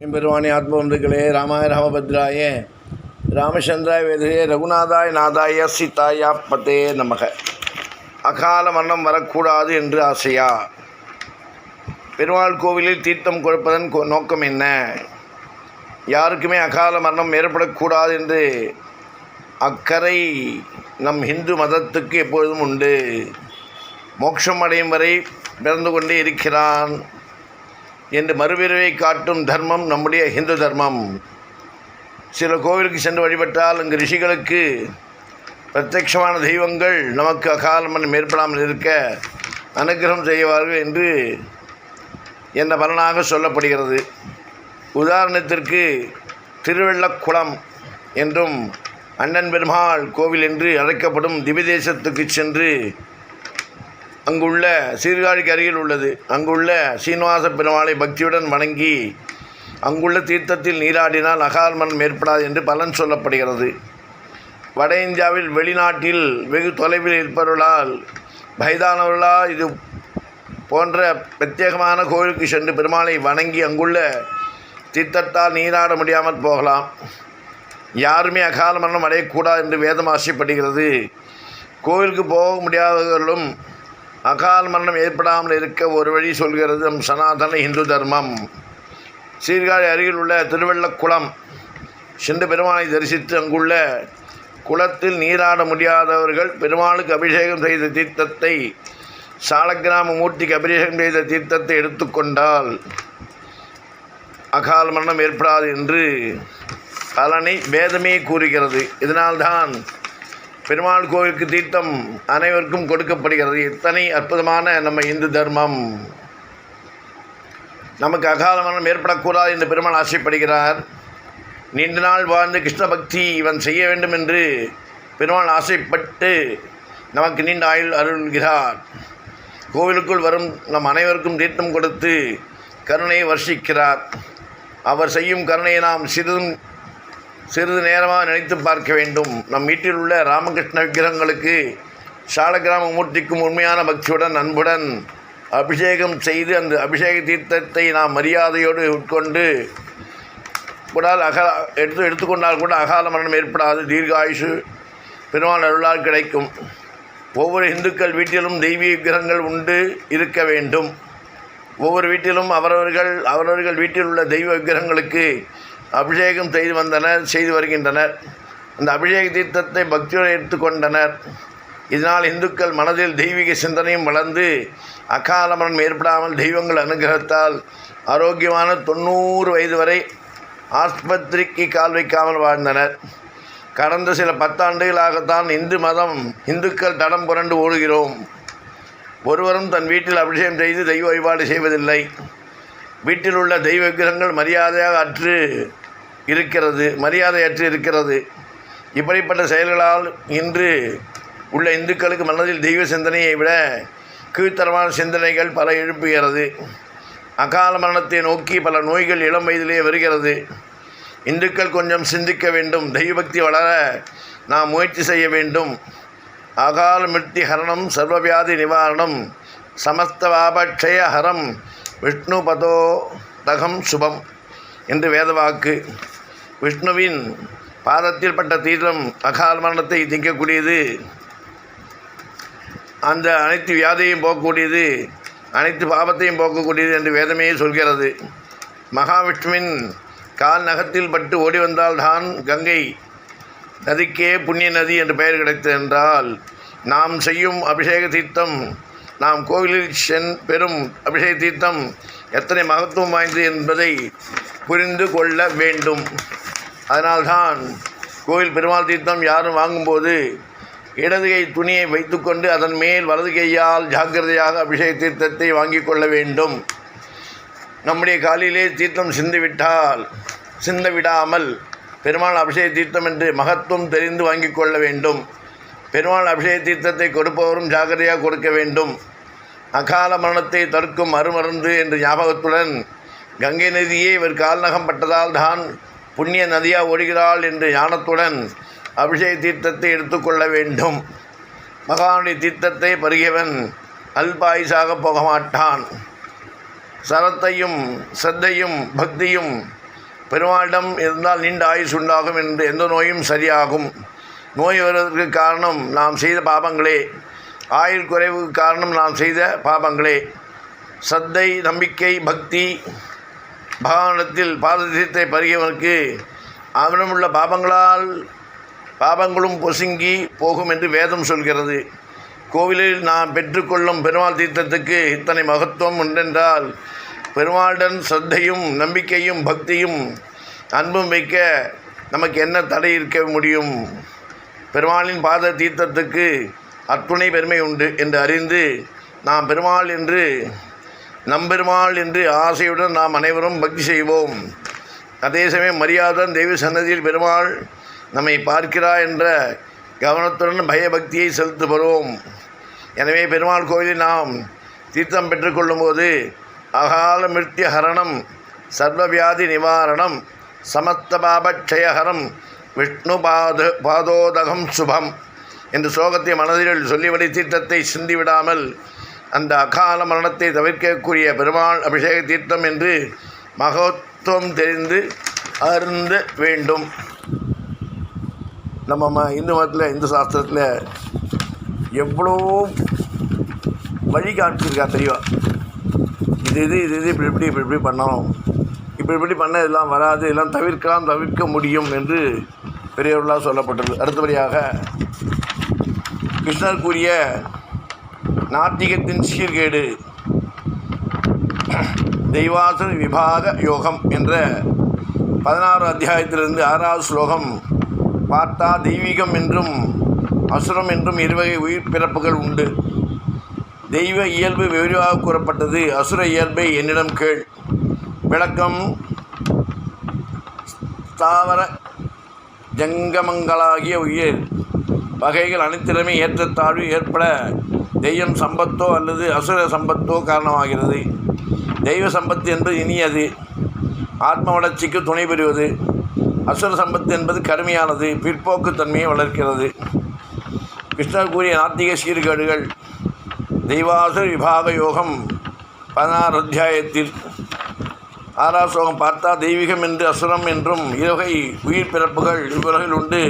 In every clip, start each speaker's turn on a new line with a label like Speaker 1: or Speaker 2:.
Speaker 1: எம்பெருவாணி ஆத்மபந்துக்களே ராமாய ராமபத்ராய ராமச்சந்திராய வேதையே ரகுநாதாய நாதாய சீதாயா பத்தே நமக. அகால மரணம் வரக்கூடாது என்று ஆசையா? பெருமாள் கோவிலில் தீர்த்தம் கொடுப்பதன் நோக்கம் என்ன? யாருக்குமே அகால மரணம் ஏற்படக்கூடாது என்று அக்கறை நம் இந்து மதத்துக்கு எப்பொழுதும் உண்டு. மோட்சம் அடையும் வரை பிறந்து கொண்டே இருக்கிறான். என்று மறுபிறவை காட்டும் தர்மம் நம்முடைய ஹிந்து தர்மம். சில கோவிலுக்கு சென்று வழிபட்டால் அங்கு ரிஷிகளுக்கு பிரத்யட்சமான தெய்வங்கள் நமக்கு அகாலமன் ஏற்படாமல் இருக்க அனுகிரகம் செய்வார்கள் என்று என்ன பலனாக சொல்லப்படுகிறது. உதாரணத்திற்கு திருவெள்ளக்குளம் என்றும் அண்ணன் பெருமாள் கோவில் என்று அழைக்கப்படும் திவிதேசத்துக்கு சென்று அங்குள்ள சீர்காழிக்கு அருகில் உள்ளது. அங்குள்ள சீனிவாச பெருமாளை பக்தியுடன் வணங்கி அங்குள்ள தீர்த்தத்தில் நீராடினால் அகால் மரணம் ஏற்படாது என்று பலன் சொல்லப்படுகிறது. வட இந்தியாவில் வெளிநாட்டில் வெகு தொலைவில் இருப்பவர்களால் வயதானவர்களால் இது போன்ற பிரத்யேகமான கோயிலுக்கு சென்று பெருமாளை வணங்கி அங்குள்ள தீர்த்தத்தால் நீராட முடியாமல் போகலாம். யாருமே அகால மரணம் அடையக்கூடாது என்று வேதம் ஆசைப்படுகிறது. கோவிலுக்கு போக முடியாதவர்களும் அகால் மரணம் ஏற்படாமல் இருக்க ஒரு வழி சொல்கிறது நம் சனாதன இந்து தர்மம். சீர்காழி அருகில் உள்ள திருவள்ளக்குளம். சென்று பெருமானை தரிசித்து அங்குள்ள குளத்தில் நீராட முடியாதவர்கள் பெருமாளுக்கு அபிஷேகம் செய்த தீர்த்தத்தை சாலக்கிராம மூர்த்திக்கு அபிஷேகம் செய்த தீர்த்தத்தை எடுத்துக்கொண்டால் அகால் மரணம் ஏற்படாது என்று பலனை வேதமே கூறுகிறது. இதனால்தான் பெருமாள் கோவிலுக்கு தீர்த்தம் அனைவருக்கும் கொடுக்கப்படுகிறது. எத்தனை அற்புதமான நம்ம இந்து தர்மம். நமக்கு அகால மரணம் ஏற்படக்கூடாது என்று பெருமாள் ஆசைப்படுகிறார். நீண்ட நாள் வாழ்ந்து கிருஷ்ண பக்தி இவன் செய்ய வேண்டும் என்று பெருமாள் ஆசைப்பட்டு நமக்கு நீண்ட ஆயுள் அருள்கிறார். கோவிலுக்குள் வரும் நம் அனைவருக்கும் தீர்த்தம் கொடுத்து கருணையை வர்ஷிக்கிறார். அவர் செய்யும் கருணையை நாம் சிறிதும் சிறிது நேரமாக நினைத்து பார்க்க வேண்டும். நம் வீட்டில் உள்ள ராமகிருஷ்ண விக்கிரகங்களுக்கு சாலகிராம மூர்த்திக்கும் உண்மையான பக்தியுடன் அன்புடன் அபிஷேகம் செய்து அந்த அபிஷேக தீர்த்தத்தை நாம் மரியாதையோடு உட்கொண்டு கூடால் அகா எடுத்து எடுத்துக்கொண்டால் கூட அகால மரணம் ஏற்படாது தீர்காயுஷு பெருமாள் அருளால் கிடைக்கும். ஒவ்வொரு இந்துக்கள் வீட்டிலும் தெய்வீக விக்கிரகங்கள் உண்டு இருக்க வேண்டும். ஒவ்வொரு வீட்டிலும் அவரவர்கள் அவரவர்கள் வீட்டில் உள்ள தெய்வ விக்கிரகங்களுக்கு அபிஷேகம் செய்து வந்தனர் செய்து வருகின்றனர். அந்த அபிஷேக தீர்த்தத்தை பக்தியோடு எடுத்துக்கொண்டனர். இதனால் இந்துக்கள் மனதில் தெய்வீக சிந்தனையும் வளர்ந்து அகால மரணம் ஏற்படாமல் தெய்வங்கள் அனுகிரகத்தால் ஆரோக்கியமான தொண்ணூறு வயது வரை ஆஸ்பத்திரிக்கு கால் வைக்காமல் வாழ்ந்தனர். கடந்த சில பத்தாண்டுகளாகத்தான் இந்து மதம் இந்துக்கள் தடம் புரண்டு ஓடுகிறோம். ஒருவரும் தன் வீட்டில் அபிஷேகம் செய்து தெய்வ வழிபாடு செய்வதில்லை. வீட்டில் உள்ள தெய்வ விக்கிரகங்கள் மரியாதையாக அற்று இருக்கிறது மரியாதையற்று இருக்கிறது. இப்படிப்பட்ட செயல்களால் இன்று உள்ள இந்துக்களுக்கு மனதில் தெய்வ சிந்தனையை விட கீழ்த்தரமான சிந்தனைகள் பல எழுப்புகிறது அகால மரணத்தை நோக்கி பல நோய்கள் இளம் வயதிலே வருகிறது. இந்துக்கள் கொஞ்சம் சிந்திக்க வேண்டும். தெய்வபக்தி வளர நாம் முயற்சி செய்ய வேண்டும். அகால மிருத்தி ஹரணம் சர்வவியாதி நிவாரணம் சமஸ்த வாபக்ஷய ஹரம் விஷ்ணு பதோ தகம் சுபம் என்று வேதவாக்கு. விஷ்ணுவின் பாதத்தில் பட்ட தீர்த்தம் அகால் மரணத்தை திங்கக்கூடியது. அந்த அனைத்து வியாதியையும் போகக்கூடியது அனைத்து பாவத்தையும் போக்கக்கூடியது என்று வேதமே சொல்கிறது. மகாவிஷ்ணுவின் கால் நகத்தில் பட்டு ஓடி வந்தால்தான் கங்கை நதிக்கே புண்ணிய நதி என்று பெயர் கிடைத்தது என்றால் நாம் செய்யும் அபிஷேக தீர்த்தம் நாம் கோவிலில் சென் பெறும் அபிஷேக தீர்த்தம் எத்தனை மகத்துவம் வாய்ந்தது என்பதை புரிந்து கொள்ள வேண்டும். அதனால்தான் கோவில் பெருமாள் தீர்த்தம் யாரும் வாங்கும்போது இடது கை துணியை வைத்துக்கொண்டு அதன் மேல் வலது கையால் ஜாக்கிரதையாக அபிஷேக தீர்த்தத்தை வாங்கிக் கொள்ள வேண்டும். நம்முடைய காலிலே தீர்த்தம் சிந்துவிட்டால் சிந்த விடாமல் பெருமாள் அபிஷேக தீர்த்தம் என்று மகத்துவம் தெரிந்து வாங்கிக் கொள்ள வேண்டும். பெருமாள் அபிஷேக தீர்த்தத்தை கொடுப்பவரும் ஜாக்கிரதையாக கொடுக்க வேண்டும். அகால மரணத்தை தடுக்கும் மறுமருந்து என்ற ஞாபகத்துடன் கங்கை நதியே இவர் கால்நகம் பட்டதால் தான் புண்ணிய நதியாக ஓடுகிறாள் என்று ஞானத்துடன் அபிஷேக தீர்த்தத்தை எடுத்துக்கொள்ள வேண்டும். மகானுடைய தீர்த்தத்தை பருகியவன் அல்பாயுசாக போக மாட்டான் சரத்தையும் சத்தையும் பக்தியும் பெருமாளிடம் இருந்தால் நீண்ட ஆயுசு உண்டாகும் என்று எந்த நோயும் சரியாகும். நோய் வருவதற்கு காரணம் நாம் செய்த பாபங்களே. ஆயுள் குறைவுக்கு காரணம் நாம் செய்த பாபங்களே. சத்தை நம்பிக்கை பக்தி பகவானிடத்தில் பாததீர்த்தை பருகியவனுக்கு அவனமுள்ள பாபங்களால் பாபங்களும் பொசுங்கி போகும் என்று வேதம் சொல்கிறது. கோவிலில் நாம் பெற்றுக்கொள்ளும் பெருமாள் தீர்த்தத்துக்கு இத்தனை மகத்துவம் உண்டென்றால் பெருமாளுடன் சத்தையும் நம்பிக்கையும் பக்தியும் அன்பும் வைக்க நமக்கு என்ன தடை இருக்க முடியும்? பெருமாளின் பாத தீர்த்தத்துக்கு அத்துணை பெருமை உண்டு என்று அறிந்து நாம் பெருமாள் என்று நம்பெருமாள் என்று ஆசையுடன் நாம் அனைவரும் பக்தி செய்வோம். அதே சமயம் மரியாதன் தெய்வ சன்னதியில் பெருமாள் நம்மை பார்க்கிறா என்ற கவனத்துடன் பயபக்தியை செலுத்து வருவோம் எனவே பெருமாள் கோயிலில் நாம் தீர்த்தம் பெற்றுக்கொள்ளும்போது அகால மிருத்திய ஹரணம் சர்வவியாதி நிவாரணம் சமஸ்தபாபக்ஷயஹரம் விஷ்ணு பாத பாதோதகம் சுபம் என்று ஸ்லோகத்தை மனதில் சொல்லிவடி தீர்த்தத்தை சிந்திவிடாமல் அந்த அகால மரணத்தை தவிர்க்கக்கூடிய பெருமாள் அபிஷேக தீர்த்தம் என்று மகத்துவம் தெரிந்து அருந்த வேண்டும். நம்ம ம- இந்து மதத்தில் இந்து சாஸ்திரத்தில் எவ்வளோ வழி காமிச்சிருக்கா தெரியவா இது இது இது இது இப்படி இப்படி இப்படி இப்படி பண்ணணும். இப்படி இப்படி பண்ண இதெல்லாம் வராது இதெல்லாம் தவிர்க்கலாம் தவிர்க்க முடியும் என்று பெரியவர்களாக சொல்லப்பட்டது. அடுத்தபடியாக கிருஷ்ணர் கூறிய நாத்திகத்தின் சீர்கேடு. தெய்வாசன விபாக யோகம் என்ற பதினாறு அத்தியாயத்திலிருந்து ஆறாவது ஸ்லோகம். பார்த்தா தெய்வீகம் என்றும் அசுரம் என்றும் இருவகை உயிர் பிறப்புகள் உண்டு. தெய்வ இயல்பு விரிவாக கூறப்பட்டது. அசுர இயல்பை என்னிடம் கேள். விளக்கம் ஸ்தாவர ஜங்கமங்களாகிய உயிர் வகைகள் அனைத்திலுமே ஏற்றத்தாழ்வு ஏற்பட தெய்வம் சம்பத்தோ அல்லது அசுர சம்பத்தோ காரணமாகிறது. தெய்வ சம்பத்து என்பது இனியது ஆத்ம வளர்ச்சிக்கு துணை பெறுவது அசுர சம்பத்து என்பது கடுமையானது பிற்போக்குத்தன்மையை வளர்க்கிறது. கிருஷ்ணர் கூறிய நாத்திக சீர்கேடுகள். தெய்வாசுர விபாக யோகம் பதினாறு அத்தியாயத்தில். ஆறாம் சோகம் பார்த்தா தெய்வீகம் என்று அசுரம் என்றும் இருவகை உயிர் பிறப்புகள் இவ்வுலகில் உண்டு.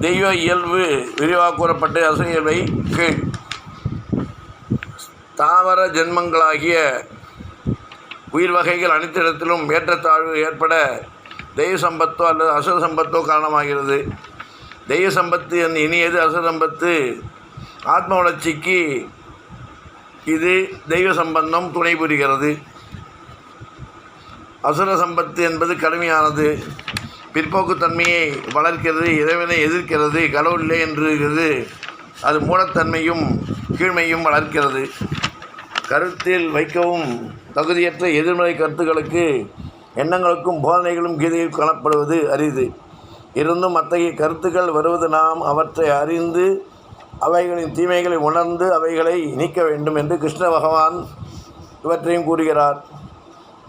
Speaker 1: தெய்வ இயல்பு விரிவாக கூறப்பட்டு அசுர இயல்பை கீழ். தாவர ஜென்மங்களாகிய உயிர் வகைகள் அனைத்து இடத்திலும் ஏற்றத்தாழ்வு ஏற்பட தெய்வ சம்பத்தோ அல்லது அசுர சம்பத்தோ காரணமாகிறது. தெய்வ சம்பத்து என் இனியது அசுர சம்பத்து ஆத்ம வளர்ச்சிக்கு இது தெய்வ சம்பந்தம் துணை புரிகிறது. அசுர சம்பத்து என்பது கடுமையானது. பிற்போக்குத்தன்மையை வளர்க்கிறது இறைவனை எதிர்க்கிறது கடவுள் இல்லை என்று அது மூடத்தன்மையும் கீழ்மையும் வளர்க்கிறது. கருத்தில் வைக்கவும் தகுதியற்ற எதிர்மறை கருத்துக்களுக்கு எண்ணங்களுக்கும் போதனைகளும் கீதையில் காணப்படுவது அரிது. இருந்தும் அத்தகைய கருத்துக்கள் வருவது நாம் அவற்றை அறிந்து அவைகளின் தீமைகளை உணர்ந்து அவைகளை நீக்க வேண்டும் என்று கிருஷ்ண பகவான் இவற்றையும் கூறுகிறார்.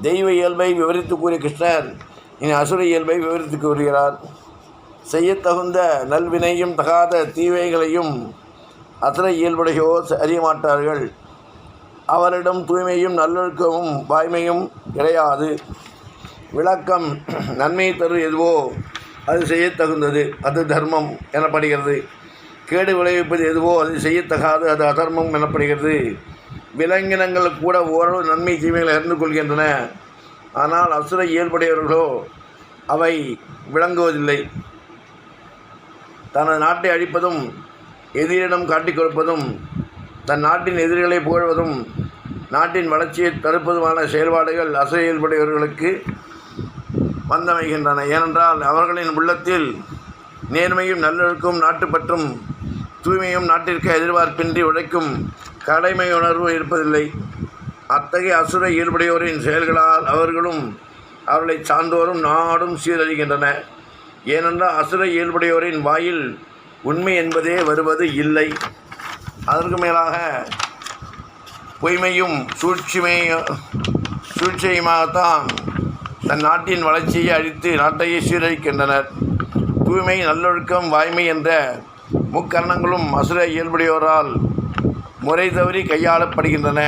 Speaker 1: தெய்வ இயல்பை விவரித்து கூறிய கிருஷ்ணர் இனி அசுர இயல்பை விவரித்து கூறுகிறார். செய்யத்தகுந்த நல்வினையும் தகாத தீவைகளையும் அசுர இயல்புடையோர் அறிய மாட்டார்கள். அவரிடம் தூய்மையும் நல்லொழுக்கமும் வாய்மையும் கிடையாது. விளக்கம் நன்மை தரும் எதுவோ அது செய்யத்தகுந்தது அது தர்மம் எனப்படுகிறது. கேடு விளைவிப்பது எதுவோ அது செய்யத்தகாது அது அதர்மம் எனப்படுகிறது. விலங்கினங்கள் கூட ஓரளவு நன்மை தீமைகளை அறிந்து கொள்கின்றன. ஆனால் அசுர இயல்புடையவர்களோ அவை விளங்குவதில்லை. தனது நாட்டை அழிப்பதும் எதிரிடம் காட்டிக் கொடுப்பதும் தன் நாட்டின் எதிரிகளை புகழ்வதும் நாட்டின் வளர்ச்சியை தடுப்பதுமான செயல்பாடுகள் அசையல்படையவர்களுக்கு வந்தமைகின்றன. ஏனென்றால் அவர்களின் உள்ளத்தில் நேர்மையும் நல்லொழுக்கும் நாட்டுப்பற்றும் தூய்மையும் நாட்டிற்கு எதிர்பார்ப்பின்றி உழைக்கும் கடமை உணர்வு இருப்பதில்லை. அத்தகைய அசுர இயல்புடையோரின் செயல்களால் அவர்களும் அவர்களை சார்ந்தோரும் நாடும் சீரழிகின்றன. ஏனென்றால் அசுர இயல்புடையோரின் வாயில் உண்மை என்பதே வருவது இல்லை. அதற்கு மேலாக பொய்மையும் சூழ்ச்சிமை சூழ்ச்சியுமாகத்தான் தன் நாட்டின் வளர்ச்சியை அழித்து நாட்டையே சீரழிக்கின்றனர். தூய்மை நல்லொழுக்கம் வாய்மை என்ற முக்கரணங்களும் அசுர இயல்புடையோரால் முறை தவறி கையாளப்படுகின்றன.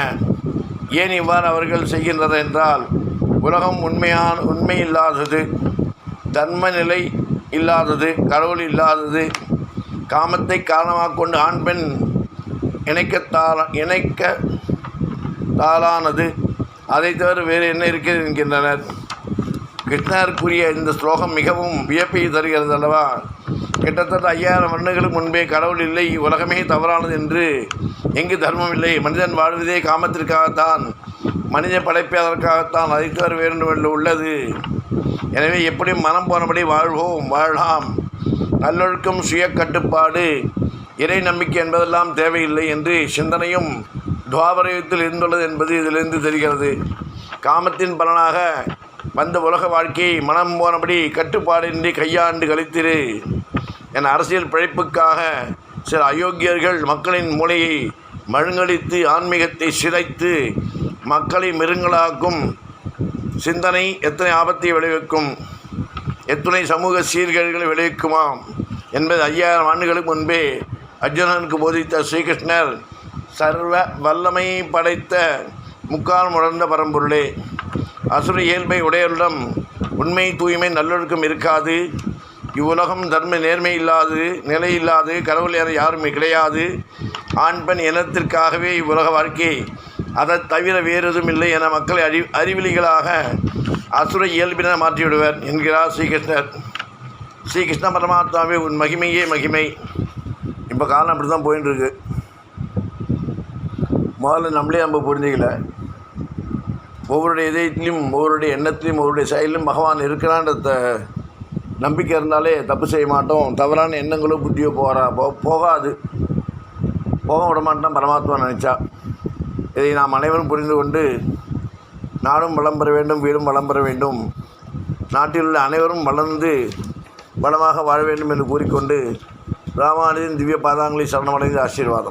Speaker 1: ஏன் இவ்வாறு அவர்கள் செய்கின்றனர் என்றால் உலகம் உண்மையான உண்மை இல்லாதது தர்ம நிலை இல்லாதது கடவுள் இல்லாதது காமத்தை காரணமாக கொண்டு ஆண் பெண் இணைக்கத்தால இணைக்க தாளானது. அதை தவிர வேறு என்ன இருக்கிறது என்கின்றனர்? கிருஷ்ணருக்குரிய இந்த ஸ்லோகம் மிகவும் வியப்பை தருகிறது அல்லவா? கிட்டத்தட்ட ஐயாயிரம் வருடங்களுக்கு முன்பே கடவுள் இல்லை உலகமே தவறானது என்று. எங்கு தர்மம் இல்லை மனிதன் வாழ்வதே காமத்திற்காகத்தான் மனித படைப்பே அதற்காகத்தான் அதை தவிர வேண்டும் என்று உள்ளது? எனவே எப்படி மனம் போனபடி வாழ்வோம் வாழலாம். நல்லொழுக்கம் சுய கட்டுப்பாடு இறை நம்பிக்கை என்பதெல்லாம் தேவையில்லை என்று சிந்தனையும் துவாபரயத்தில் இருந்துள்ளது என்பது இதிலிருந்து தெரிகிறது. காமத்தின் பலனாக வந்த உலக வாழ்க்கையை மனம் போனபடி கட்டுப்பாடின்றி கையாண்டு கழித்திரு என் அரசியல் பிழைப்புக்காக சில அயோக்கியர்கள் மக்களின் மூளையை மழுங்கடித்து ஆன்மீகத்தை சிதைத்து மக்களை மிருங்களாக்கும் சிந்தனை எத்தனை ஆபத்தை விளைவிக்கும்? எத்துணை சமூக சீர்கேடுகளை விளைவிக்குமாம்? என்பது ஐயாயிரம் ஆண்டுகளுக்கு முன்பே அர்ஜுனனுக்கு போதித்த ஸ்ரீகிருஷ்ணர் சர்வ வல்லமை படைத்த முக்கால் உணர்ந்த பரம்பொருளே. அசுர இயல்பை உடையவரிடம் உண்மை தூய்மை நல்லொழுக்கம் இருக்காது. இவ்வுலகம் தர்ம நேர்மை இல்லாது நிலை இல்லாது கடவுள் என யாருமே கிடையாது. ஆண் பெண் இனத்திற்காகவே இவ்வுலக வாழ்க்கை. அதை தவிர வேறு எதுவும் இல்லை என மக்களை அறி அறிவிலிகளாக அசுர இயல்பின மாற்றிவிடுவர் என்கிறார் ஸ்ரீகிருஷ்ணர். ஸ்ரீகிருஷ்ண பரமாத்மாவே உன் மகிமையே மகிமை. இப்போ காலம் அப்படி தான் போயின்னு இருக்கு முதல்ல நம்மளே நம்ம புரிஞ்சிக்கல. ஒவ்வொருடைய இதயத்திலையும் ஒவ்வொருடைய எண்ணத்திலையும் ஒவ்வொருடைய செயலிலும் பகவான் இருக்கிறான்றத நம்பிக்கை இருந்தாலே தப்பு செய்ய மாட்டோம். தவறான எண்ணங்களோ புத்தியோ போகிறா போ போகாது. போக விட மாட்டோம் பரமாத்மா நினச்சா. இதை நாம் அனைவரும் புரிந்து கொண்டு நாடும் வளம் பெற வேண்டும் வீடும் வளம் பெற வேண்டும். நாட்டில் உள்ள அனைவரும் வளர்ந்து வளமாக வாழ வேண்டும் என்று கூறிக்கொண்டு ராமானுஜன் திவ்ய பாதாங்களை சரணமடைந்து ஆசீர்வாதம்.